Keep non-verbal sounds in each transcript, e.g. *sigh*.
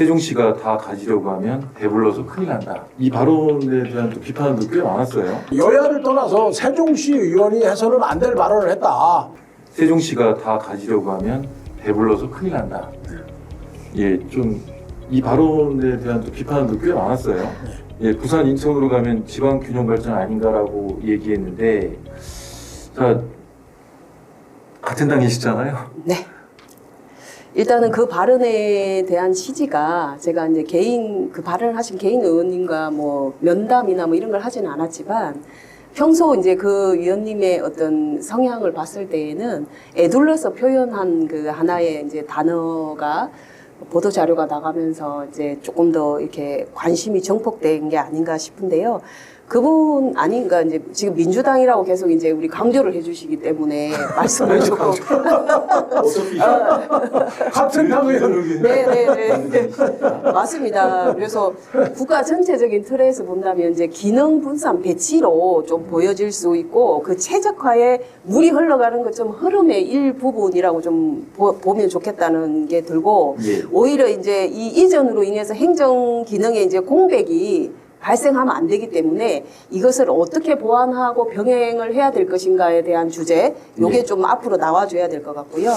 세종시가 다 가지려고 하면 배불러서 큰일 난다. 이 발언에 대한 또 비판도 꽤 많았어요. 여야를 떠나서 세종시 의원이 해서는 안 될 발언을 했다. 세종시가 다 가지려고 하면 배불러서 큰일 난다. 예, 좀 이 발언에 대한 또 비판도 꽤 많았어요. 예, 부산 인천으로 가면 지방 균형 발전 아닌가라고 얘기했는데, 자 같은 당이시잖아요. 네. 일단은 그 발언에 대한 취지가 제가 이제 개인 그 발언을 하신 개인 의원님과 뭐 면담이나 뭐 이런 걸 하지는 않았지만 평소 이제 그 위원님의 어떤 성향을 봤을 때에는 애둘러서 표현한 그 하나의 이제 단어가 보도 자료가 나가면서 이제 조금 더 이렇게 관심이 정폭된 게 아닌가 싶은데요. 그분 아닌가 이제 지금 민주당이라고 계속 이제 우리 강조를 해주시기 때문에 *laughs* 말씀을 조금 *laughs* 어차피 같은 당 의원. 네네네 맞습니다. 그래서 국가 전체적인 틀에서 본다면 이제 기능 분산 배치로 좀 보여질 수 있고 그 최적화에 물이 흘러가는 것 좀 흐름의 일부분이라고 좀 보, 보면 좋겠다는 게 들고 예. 오히려 이제 이 이전으로 인해서 행정 기능에 이제 공백이 발생하면 안 되기 때문에 이것을 어떻게 보완하고 병행을 해야 될 것인가에 대한 주제, 요게 예. 좀 앞으로 나와줘야 될 것 같고요.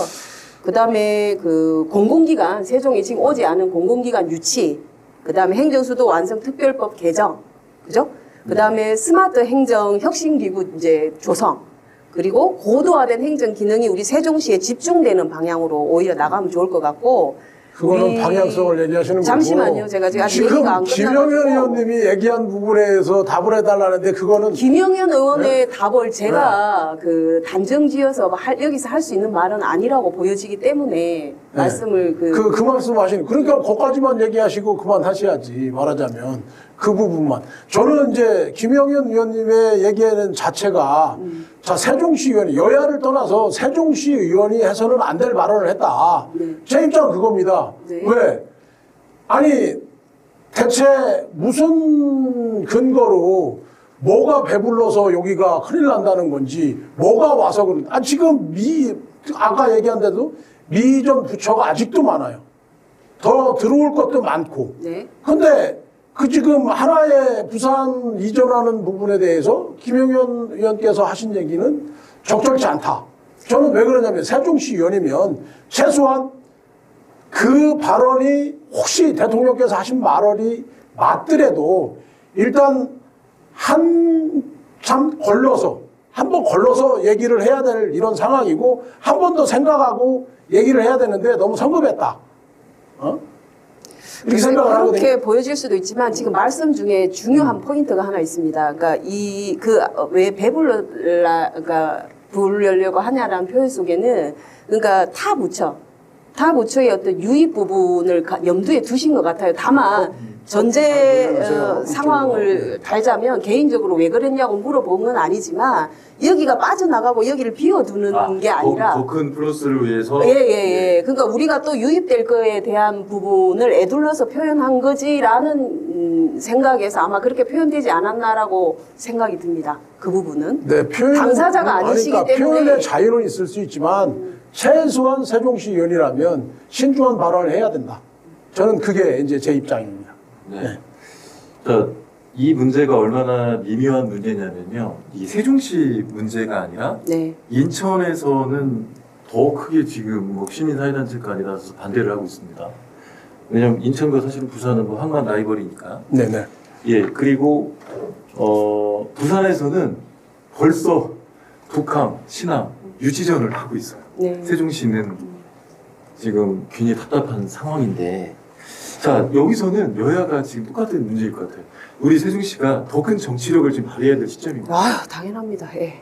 그 다음에 그 공공기관, 세종에 지금 오지 않은 공공기관 유치, 그 다음에 행정수도 완성 특별법 개정, 그죠? 그 다음에 스마트 행정 혁신기구 이제 조성, 그리고 고도화된 행정 기능이 우리 세종시에 집중되는 방향으로 오히려 나가면 좋을 것 같고, 그거는 우리- 방향성을 얘기하시는 거고. 잠시만요. 제가 지금 아직 지금 얘기가 안 김영현 끝나가지고. 의원님이 얘기한 부분에서 답을 해달라는데 그거는 김영현 의원의 네. 답을 제가 그 단정지어서 할, 여기서 할 수 있는 말은 아니라고 보여지기 때문에 말씀을 그, 네. 그, 그 말씀 하시는, 그러니까 거기까지만 얘기하시고 그만하셔야지, 말하자면. 그 부분만. 저는 이제 김영현 의원님의 얘기하는 자체가, 음. 자, 세종시 의원이, 여야를 떠나서 세종시 의원이 해서는 안 될 발언을 했다. 네. 제 입장은 그겁니다. 네. 왜? 아니, 대체 무슨 근거로 뭐가 배불러서 여기가 큰일 난다는 건지, 뭐가 와서 그런, 아, 지금 미, 아까 얘기한 데도 미전 부처가 아직도 많아요. 더 들어올 것도 많고. 네. 근데 그 지금 하나의 부산 이전하는 부분에 대해서 김영현 의원께서 하신 얘기는 적절치 않다. 저는 왜 그러냐면 세종시 의원이면 최소한 그 발언이 혹시 대통령께서 하신 말이 맞더라도 일단 한참 걸러서 한 번 걸러서 얘기를 해야 될 이런 상황이고 한 번 더 생각하고 얘기를 해야 되는데 너무 성급했다. 어? 이렇게 생각을 하거든요. 그렇게 보여질 수도 있지만 지금 말씀 중에 중요한 포인트가 하나 있습니다. 그러니까 이 그 왜 배불러라 그러니까 부르려고 하냐라는 표현 속에는 그러니까 타 부처 타 부처의 어떤 유입 부분을 가- 염두에 두신 것 같아요. 다만 전제 어, 상황을 달자면 개인적으로 왜 그랬냐고 물어본 건 아니지만 여기가 빠져나가고 여기를 비워두는 게 아니라 더 큰 플러스를 위해서 예, 예, 예. 그러니까 우리가 또 유입될 거에 대한 부분을 애둘러서 표현한 거지라는 음, 생각에서 아마 그렇게 표현되지 않았나라고 생각이 듭니다. 그 부분은. 네, 표현, 당사자가 아니시기 그러니까 때문에. 표현의 자유는 있을 수 있지만 최소한 세종시 의원이라면 신중한 발언을 해야 된다. 저는 그게 이제 제 입장입니다. 네. 자, 이 문제가 얼마나 미묘한 문제냐면요. 이 세종시 문제가 아니라 네. 인천에서는 더 크게 지금 뭐 시민사회단체가 아니라서 반대를 하고 있습니다. 왜냐면 인천과 사실은 부산은 뭐 항만 라이벌이니까. 네네. 예, 그리고 어, 부산에서는 벌써 북항, 신항 유치전을 하고 있어요. 네. 세종시는 지금 괜히 답답한 상황인데 자 여기서는 여야가 지금 똑같은 문제일 것 같아요. 우리 세종시가 더 큰 정치력을 지금 발휘해야 될 시점입니다. 아유, 당연합니다. 예.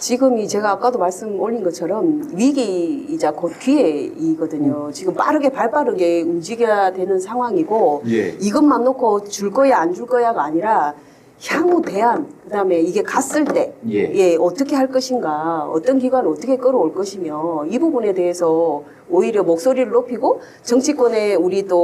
지금 이 제가 아까도 말씀 올린 것처럼 위기이자 곧 기회이거든요. 지금 빠르게 발빠르게 움직여야 되는 상황이고 예. 이것만 놓고 줄 거야 안 줄 거야가 아니라 향후 대안 그 다음에 이게 갔을 때 예. 예, 어떻게 할 것인가, 어떤 기관을 어떻게 끌어올 것이며 이 부분에 대해서 오히려 목소리를 높이고 정치권에 우리 또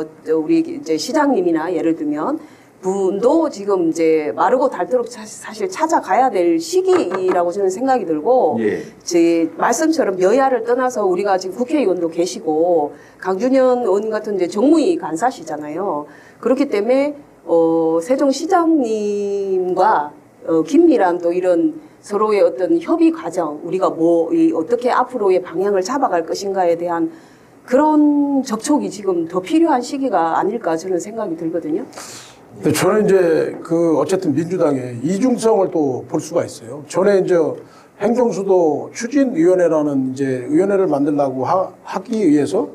어, 저 우리 이제 시장님이나 예를 들면 분도 지금 이제 마르고 닳도록 사- 사실 찾아가야 될 시기라고 저는 생각이 들고 예. 제 말씀처럼 여야를 떠나서 우리가 지금 국회의원도 계시고 강준현 의원 같은 이제 정무위 간사시잖아요. 그렇기 때문에 어, 세종시장님과 어, 긴밀한 또 이런 서로의 어떤 협의 과정, 우리가 뭐 이 어떻게 앞으로의 방향을 잡아갈 것인가에 대한 그런 접촉이 지금 더 필요한 시기가 아닐까 저는 생각이 들거든요. 저는 이제 그 어쨌든 민주당의 이중성을 또 볼 수가 있어요. 전에 이제 행정수도 추진위원회라는 이제 위원회를 만들라고 하, 하기 위해서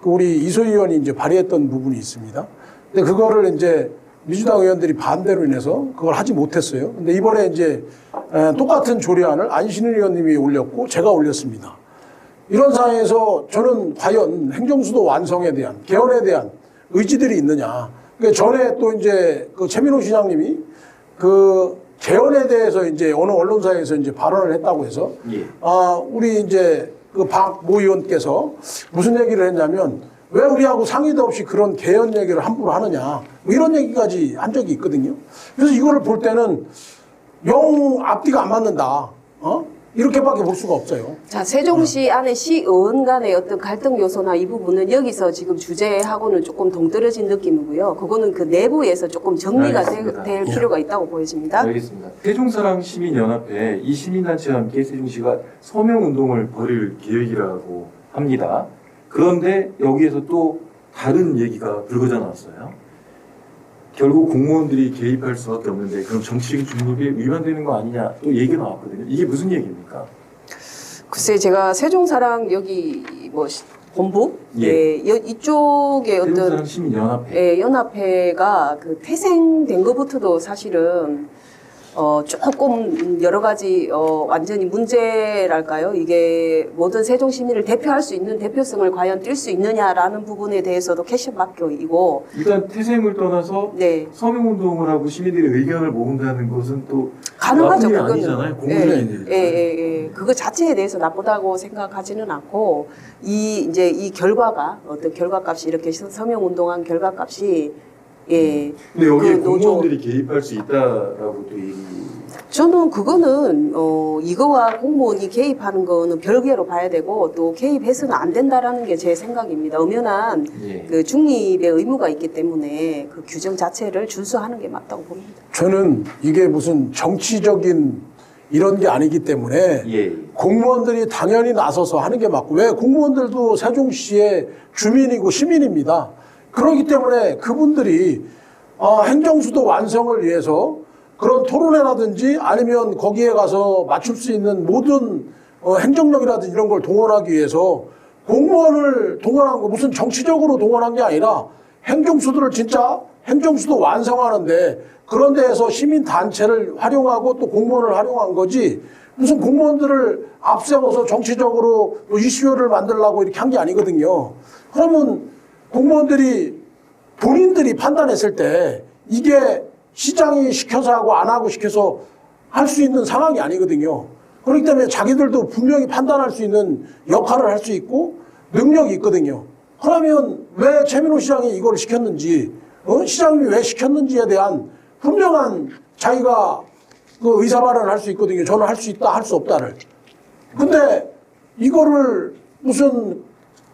그 우리 이소 의원이 이제 발의했던 부분이 있습니다. 근데 그거를 이제 민주당 의원들이 반대로 인해서 그걸 하지 못했어요. 근데 이번에 이제 에, 똑같은 조례안을 안신일 의원님이 올렸고 제가 올렸습니다. 이런 상황에서 저는 과연 행정수도 완성에 대한 개헌에 대한 의지들이 있느냐. 그 전에 또 이제 그 최민호 시장님이 그 개헌에 대해서 이제 어느 언론사에서 이제 발언을 했다고 해서 예. 아 우리 이제 그 박 모 의원께서 무슨 얘기를 했냐면 왜 우리하고 상의도 없이 그런 개헌 얘기를 함부로 하느냐 뭐 이런 얘기까지 한 적이 있거든요. 그래서 이거를 볼 때는 영 앞뒤가 안 맞는다. 어? 이렇게밖에 볼 수가 없어요. 자, 세종시 안에 시의원 간의 어떤 갈등 요소나 이 부분은 여기서 지금 주제하고는 조금 동떨어진 느낌이고요. 그거는 그 내부에서 조금 정리가 알겠습니다. 되- 될 예. 필요가 있다고 보여집니다. 알겠습니다. 세종사랑 시민연합회 이 시민단체와 함께 세종시가 서명운동을 벌일 계획이라고 합니다. 그런데 여기에서 또 다른 얘기가 불거져 나왔어요. 결국 공무원들이 개입할 수밖에 없는데 그럼 정치적인 중립이 위반되는 거 아니냐 또 얘기가 나왔거든요. 이게 무슨 얘기입니까? 글쎄 제가 세종사랑 여기 뭐 시- 본부 예. 예. 여- 이쪽에 어떤 세종사랑 시민연합회 예, 연합회가 그 태생된 것부터도 사실은 어, 조금 여러 가지 어, 완전히 문제랄까요? 이게 모든 세종 시민을 대표할 수 있는 대표성을 과연 뛸수 있느냐라는 부분에 대해서도 캐션 마크이고 일단 태생을 떠나서 네. 서명 운동을 하고 시민들의 의견을 모은다는 것은 또 가능하죠, 나쁜 그거는. 아니잖아요. 예. 예, 예, 예. 그거 자체에 대해서 나쁘다고 생각하지는 않고 이 이제 이 결과가 어떤 결과값이 이렇게 서명 운동한 결과값이 예. 근데 여기에 그 공무원들이 개입할 수 있다라고 또 얘기. 저는 그거는 어 이거와 공무원이 개입하는 거는 별개로 봐야 되고 또 개입해서는 안 된다라는 게 제 생각입니다. 엄연한 예. 그 중립의 의무가 있기 때문에 그 규정 자체를 준수하는 게 맞다고 봅니다. 저는 이게 무슨 정치적인 이런 게 아니기 때문에 예. 공무원들이 당연히 나서서 하는 게 맞고 왜 공무원들도 세종시의 주민이고 시민입니다. 그렇기 때문에 그분들이 어, 행정수도 완성을 위해서 그런 토론회라든지 아니면 거기에 가서 맞출 수 있는 모든 어, 행정력이라든지 이런 걸 동원하기 위해서 공무원을 동원한 거 무슨 정치적으로 동원한 게 아니라 행정수도를 진짜 행정수도 완성하는데 그런 데에서 시민 단체를 활용하고 또 공무원을 활용한 거지 무슨 공무원들을 앞세워서 정치적으로 뭐 이슈를 만들려고 이렇게 한 게 아니거든요. 그러면 공무원들이 본인들이 판단했을 때 이게 시장이 시켜서 하고 안 하고 시켜서 할 수 있는 상황이 아니거든요. 그렇기 때문에 자기들도 분명히 판단할 수 있는 역할을 할 수 있고 능력이 있거든요. 그러면 왜 최민호 시장이 이걸 시켰는지, 어? 시장님이 왜 시켰는지에 대한 분명한 자기가 그 의사 발언을 할 수 있거든요. 저는 할 수 있다, 할 수 없다를. 근데 이거를 무슨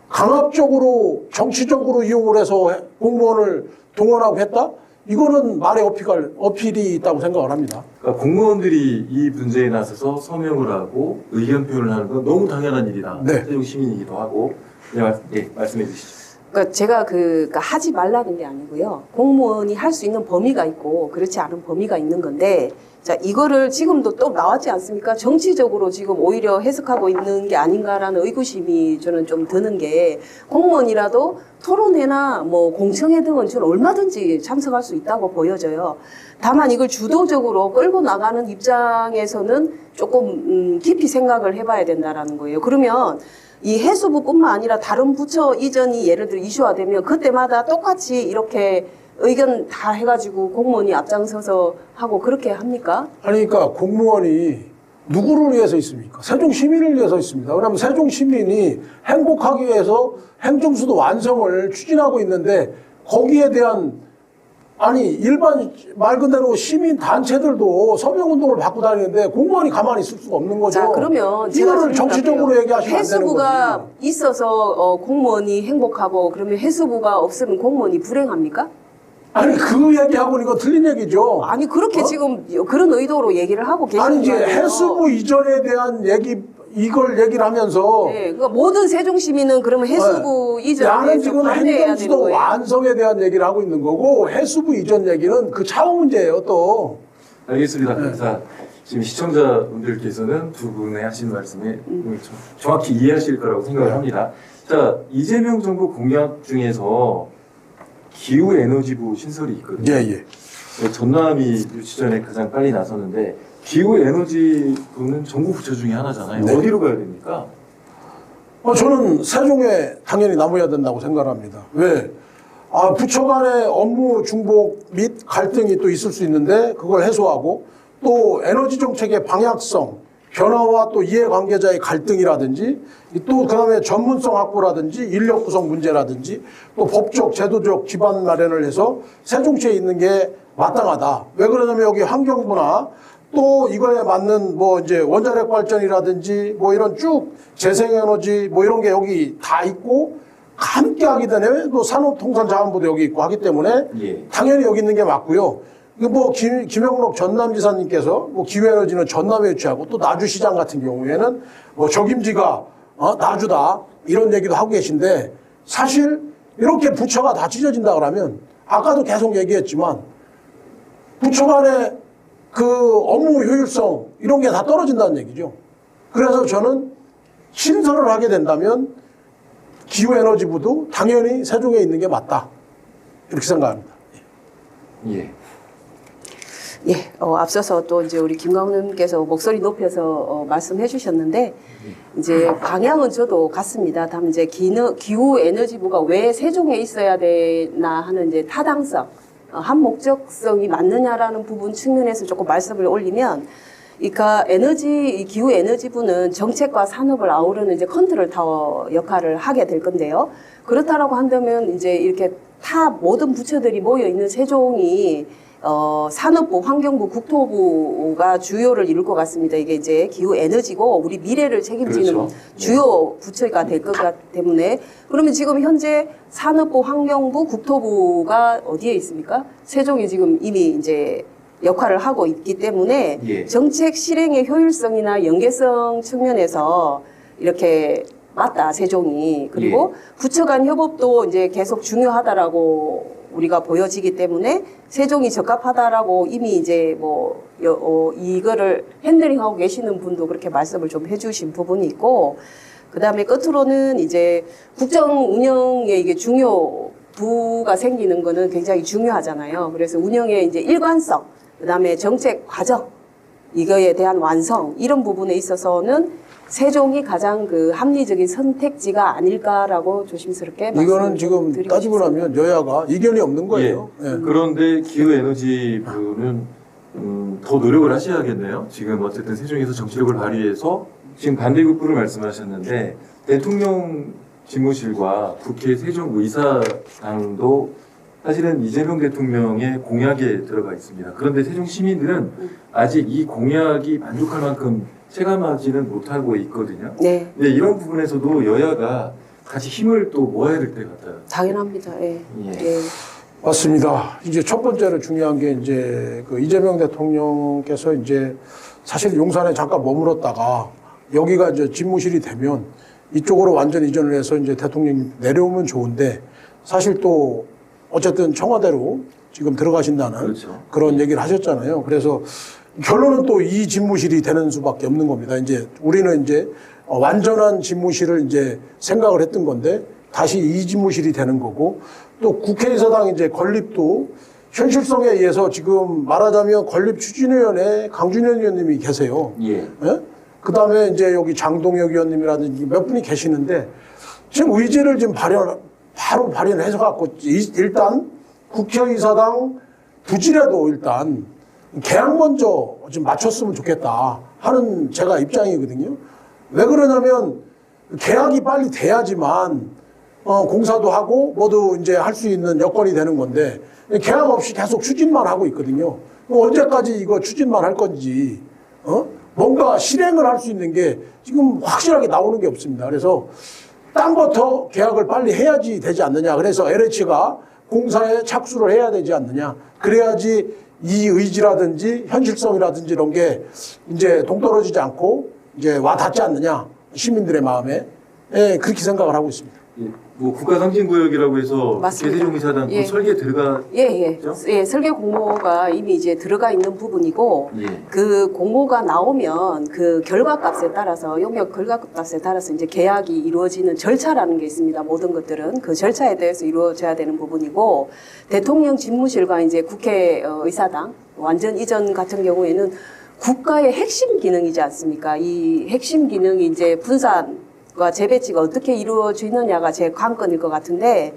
강압적으로 정치적으로 이용을 해서 공무원을 동원하고 했다? 이거는 말의 어필, 어필이 있다고 생각을 합니다. 그러니까 공무원들이 이 문제에 나서서 서명을 하고 의견 표현을 하는 건 너무 당연한 일이다. 네. 세종 시민이기도 하고. 네, 말- 예, 말씀해 주시죠. 그러니까 제가 그 그러니까 하지 말라는 게 아니고요. 공무원이 할 수 있는 범위가 있고 그렇지 않은 범위가 있는 건데 자 이거를 지금도 또 나왔지 않습니까? 정치적으로 지금 오히려 해석하고 있는 게 아닌가라는 의구심이 저는 좀 드는 게 공무원이라도 토론회나 뭐 공청회 등은 저는 얼마든지 참석할 수 있다고 보여져요. 다만 이걸 주도적으로 끌고 나가는 입장에서는 조금 음, 깊이 생각을 해봐야 된다라는 거예요. 그러면 이 해수부뿐만 아니라 다른 부처 이전이 예를 들어 이슈화되면 그때마다 똑같이 이렇게 의견 다 해가지고 공무원이 앞장서서 하고 그렇게 합니까? 아니, 그러니까 공무원이 누구를 위해서 있습니까? 세종 시민을 위해서 있습니다. 그러면 세종 시민이 행복하기 위해서 행정수도 완성을 추진하고 있는데 거기에 대한 아니 일반 말 그대로 시민 단체들도 서명 운동을 받고 다니는데 공무원이 가만히 있을 수가 없는 거죠. 자 그러면 이거를. 정치적으로 얘기하시면 안 되는 해수부가 거지. 있어서 어, 공무원이 행복하고 그러면 해수부가 없으면 공무원이 불행합니까? 아니 그 얘기하고 는 이거 틀린 얘기죠. 아니 그렇게 지금 그런 의도로 얘기를 하고 계시는 어? 아니 이제 거예요. 해수부 이전에 대한 얘기 이걸 얘기를 하면서 네, 그러니까 모든 세종 시민은 그러면 해수부 이전에 나는 지금 거예요. 완성에 대한 얘기를 하고 있는 거고 해수부 이전 얘기는 그 차후 문제예요 또. 알겠습니다. 네. 자, 지금 시청자분들께서는 두 분의 하신 말씀이 좀 정확히 이해하실 거라고 생각을 합니다. 자, 이재명 정부 공약 중에서 기후 에너지부 신설이 있거든요. 예 예. 네, 전남이 유치 전에 가장 빨리 나섰는데 기후 에너지부는 정부 부처 중에 하나잖아요. 네. 어디로 가야 됩니까? 어, 저는 세종에 당연히 남아야 된다고 생각합니다. 왜? 아, 부처 간의 업무 중복 및 갈등이 또 있을 수 있는데 그걸 해소하고 또 에너지 정책의 방향성, 변화와 또 이해관계자의 갈등이라든지 또 그다음에 전문성 확보라든지 인력 구성 문제라든지 또 법적 제도적 기반 마련을 해서 세종시에 있는 게 마땅하다. 왜 그러냐면 여기 환경부나 또 이거에 맞는 뭐 이제 원자력 발전이라든지 뭐 이런 쭉 재생에너지 뭐 이런 게 여기 다 있고 함께 하게 되면 또 산업통상자원부도 여기 있고 하기 때문에 예. 당연히 여기 있는 게 맞고요. 뭐 김, 김영록 전남지사님께서 뭐 기후에너지는 전남에 위치하고 또 나주시장 같은 경우에는 뭐 적임지가 어, 나주다 이런 얘기도 하고 계신데 사실 이렇게 부처가 다 찢어진다 그러면 아까도 계속 얘기했지만 부처 간의 그 업무 효율성 이런 게 다 떨어진다는 얘기죠. 그래서 저는 신설을 하게 된다면 기후에너지부도 당연히 세종에 있는 게 맞다. 이렇게 생각합니다. 예. 예, 어, 앞서서 또 이제 우리 김광훈님께서 목소리 높여서 어, 말씀해 주셨는데, 이제 방향은 저도 같습니다. 다만 이제 기후, 기후 에너지부가 왜 세종에 있어야 되나 하는 이제 타당성, 어, 한 목적성이 맞느냐라는 부분 측면에서 조금 말씀을 올리면, 그러니까 에너지, 이 기후 에너지부는 정책과 산업을 아우르는 이제 컨트롤 타워 역할을 하게 될 건데요. 그렇다라고 한다면 이제 이렇게 타 모든 부처들이 모여 있는 세종이 어, 산업부, 환경부, 국토부가 주요를 이룰 것 같습니다. 이게 이제 기후 에너지고 우리 미래를 책임지는 그렇죠. 주요 부처가 될 것 같기 때문에 그러면 지금 현재 산업부, 환경부, 국토부가 어디에 있습니까? 세종이 지금 이미 이제 역할을 하고 있기 때문에 예. 정책 실행의 효율성이나 연계성 측면에서 이렇게 맞다 세종이 그리고 부처 간 협업도 이제 계속 중요하다라고 우리가 보여지기 때문에 세종이 적합하다라고 이미 이제 뭐 여- 어, 이거를 핸들링하고 계시는 분도 그렇게 말씀을 좀 해주신 부분이 있고 그 다음에 끝으로는 이제 국정 운영에 이게 중요 부가 생기는 거는 굉장히 중요하잖아요. 그래서 운영의 이제 일관성, 그 다음에 정책 과정, 이거에 대한 완성, 이런 부분에 있어서는 세종이 가장 그 합리적인 선택지가 아닐까라고 조심스럽게 이거는 말씀을 지금 따지고. 나면 여야가 이견이 없는 거예요. 예. 예. 그런데 기후 에너지부는 음, 더 노력을 하셔야겠네요. 지금 어쨌든 세종에서 정치력을 발휘해서 지금 반대급부를 말씀하셨는데 대통령 집무실과 국회 세종의사당도 사실은 이재명 대통령의 공약에 들어가 있습니다. 그런데 세종 시민들은 아직 이 공약이 만족할 만큼 체감하지는 못하고 있거든요. 네, 네, 이런 부분에서도 여야가 같이 힘을 또 모아야 될 때 같아요. 당연합니다. 예. 예. 예. 맞습니다. 이제 첫 번째로 중요한 게 이제 그 이재명 대통령께서 이제 사실 용산에 잠깐 머물었다가 여기가 이제 집무실이 되면 이쪽으로 완전 이전을 해서 이제 대통령이 내려오면 좋은데 사실 또 어쨌든 청와대로 지금 들어가신다는 그렇죠. 그런 얘기를 하셨잖아요. 그래서 결론은 또 이 집무실이 되는 수밖에 없는 겁니다. 이제 우리는 이제 어, 완전한 집무실을 이제 생각을 했던 건데 다시 이 집무실이 되는 거고 또 국회의사당 이제 건립도 현실성에 의해서 지금 말하자면 건립 추진위원회 강준현 의원님이 계세요. 예. 그 다음에 이제 여기 장동혁 의원님이라든지 몇 분이 계시는데 지금 의지를 지금 발현, 바로 발현해서 갖고 이- 일단 국회의사당 부지라도 일단 계약 먼저 좀 맞췄으면 좋겠다 하는 제가 입장이거든요. 왜 그러냐면 계약이 빨리 돼야지만 어, 공사도 하고 모두 이제 할 수 있는 여건이 되는 건데 계약 없이 계속 추진만 하고 있거든요. 언제까지 이거 추진만 할 건지 어? 뭔가 실행을 할 수 있는 게 지금 확실하게 나오는 게 없습니다. 그래서 땅부터 계약을 빨리 해야지 되지 않느냐. 그래서 LH가 공사에 착수를 해야 되지 않느냐. 그래야지 이 의지라든지 현실성이라든지 이런 게 이제 동떨어지지 않고 이제 와 닿지 않느냐. 시민들의 마음에. 예, 그렇게 생각을 하고 있습니다. 예, 뭐 국가 상징 구역이라고 해서 맞습니다. 대세종이사단 예. 설계 들어가 예, 예. 예, 설계 공모가 이미 이제 들어가 있는 부분이고 예. 그 공모가 나오면 그 결과값에 따라서 용역 결과값에 따라서 이제 계약이 이루어지는 절차라는 게 있습니다. 모든 것들은 그 절차에 대해서 이루어져야 되는 부분이고 대통령 집무실과 이제 국회 어, 의사당 완전 이전 같은 경우에는 국가의 핵심 기능이지 않습니까? 이 핵심 기능이 이제 분산 과 재배치가 어떻게 이루어지느냐가 제 관건일 것 같은데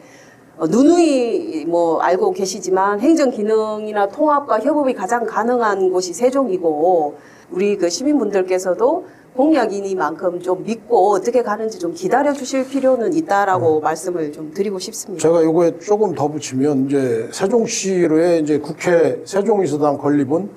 어, 누누이 뭐 알고 계시지만 행정 기능이나 통합과 협업이 가장 가능한 곳이 세종이고 우리 그 시민분들께서도 공약이니만큼 좀 믿고 어떻게 가는지 좀 기다려 주실 필요는 있다라고 말씀을 좀 드리고 싶습니다. 제가 요거에 조금 더 붙이면 이제 세종시로의 이제 국회 세종의사당 건립은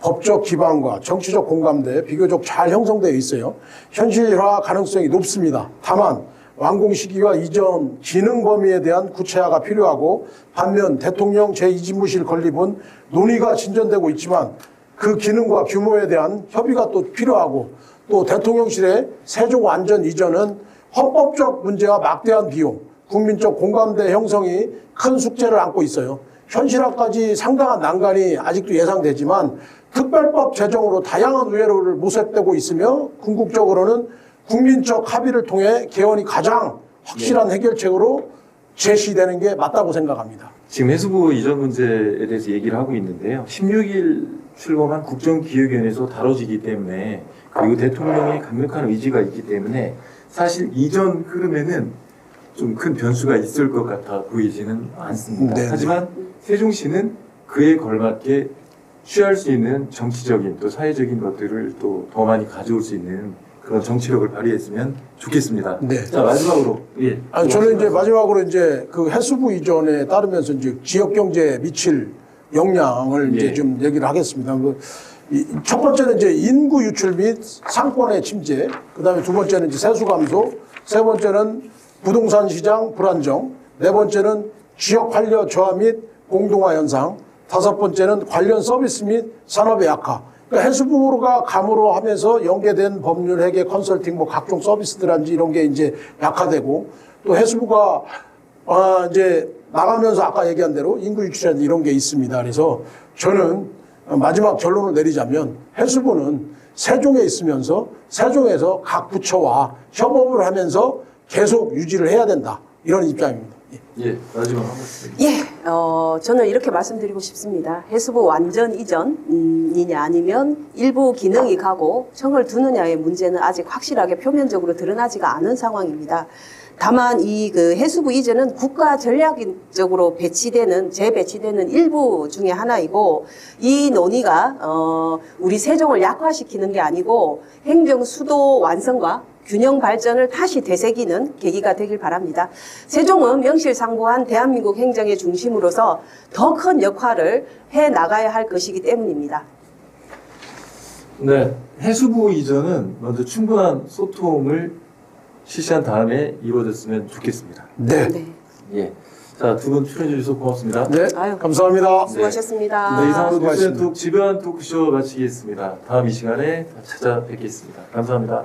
법적 기반과 정치적 공감대 비교적 잘 형성되어 있어요. 현실화 가능성이 높습니다. 다만 완공 시기와 이전 기능 범위에 대한 구체화가 필요하고 반면 대통령 제2집무실 건립은 논의가 진전되고 있지만 그 기능과 규모에 대한 협의가 또 필요하고 또 대통령실의 세종 완전 이전은 헌법적 문제와 막대한 비용, 국민적 공감대 형성이 큰 숙제를 안고 있어요. 현실화까지 상당한 난관이 아직도 예상되지만 특별법 제정으로 다양한 우회로를 모색되고 있으며 궁극적으로는 국민적 합의를 통해 개헌이 가장 확실한 해결책으로 제시되는 게 맞다고 생각합니다. 지금 해수부 이전 문제에 대해서 얘기를 하고 있는데요. 16일 출범한 국정기획위원회에서 다뤄지기 때문에 그리고 대통령의 강력한 의지가 있기 때문에 사실 이전 흐름에는 좀 큰 변수가 있을 것 같아 보이지는 않습니다. 네. 하지만 세종시는 그에 걸맞게 취할 수 있는 정치적인 또 사회적인 것들을 또 더 많이 가져올 수 있는 그런 정치력을 발휘했으면 좋겠습니다. 네. 자 마지막으로 예. 아니, 저는 이제 마지막으로 이제 그 해수부 이전에 따르면서 이제 지역 경제에 미칠 영향을 이제 예. 좀 얘기를 하겠습니다. 그, 이, 첫 번째는 이제 인구 유출 및 상권의 침체, 그 다음에 두 번째는 이제 세수 감소, 세 번째는 부동산 시장 불안정, 네 번째는 지역 활력 저하 및 공동화 현상, 다섯 번째는 관련 서비스 및 산업의 약화. 그러니까 해수부가 감으로 하면서 연계된 법률 회계 컨설팅 뭐 각종 서비스들한지 이런 게 이제 약화되고 또 해수부가 아 이제 나가면서 아까 얘기한 대로 인구 유출이라든지 이런 게 있습니다. 그래서 저는 마지막 결론을 내리자면 해수부는 세종에 있으면서 세종에서 각 부처와 협업을 하면서 계속 유지를 해야 된다. 이런 입장입니다. 예. 예 마지막. 예, 어, 저는 이렇게 말씀드리고 싶습니다. 해수부 완전 이전이냐 아니면 일부 기능이 가고 청을 두느냐의 문제는 아직 확실하게 표면적으로 드러나지가 않은 상황입니다. 다만 이 그 해수부 이전은 국가 전략적으로 배치되는 재배치되는 일부 중에 하나이고 이 논의가 어 우리 세종을 약화시키는 게 아니고 행정 수도 완성과 균형 발전을 다시 되새기는 계기가 되길 바랍니다. 세종은 명실상부한 대한민국 행정의 중심으로서 더 큰 역할을 해 나가야 할 것이기 때문입니다. 네, 해수부 이전은 먼저 충분한 소통을 실시한 다음에 이루어졌으면 좋겠습니다. 네. 네. 예. 자, 두 분 출연해 주셔서 고맙습니다. 네. 아유. 감사합니다. 수고하셨습니다. 네, 이상으로 수고하셨습니다. 뉴스앤톡 지변 토크쇼 마치겠습니다. 다음 이 시간에 찾아뵙겠습니다. 감사합니다.